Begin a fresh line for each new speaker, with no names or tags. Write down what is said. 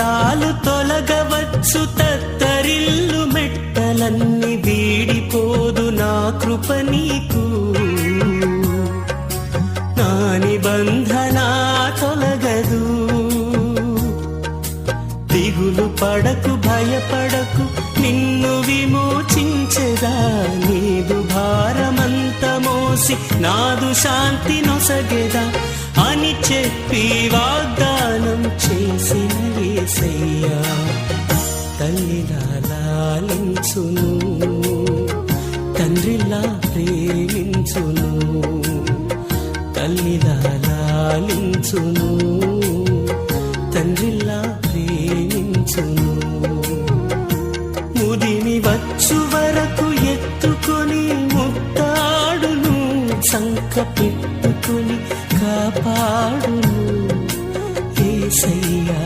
కష్టాలు తొలగవచ్చు తత్తరిల్లు మెట్టలన్నీ వీడిపోదు నా కృప నీకు. నా నిబంధన తొలగదు. దిగులు పడకు భయపడకు నిన్ను విమోచించదా నీదు భారమంత మోసి నాదు శాంతి నొసగెదా అని చెప్పి వాగ్దా ఏసయ్యా తల్లిలా లాలించును తండ్రిలా ప్రేమించును తల్లిలా లాలించును తండ్రిలా ప్రేమించును. ముదిమి వచ్చు వరకు ఎత్తుకొని ముత్తాడును సంక పెట్టుకొని కాపాడును ఏసయ్యా.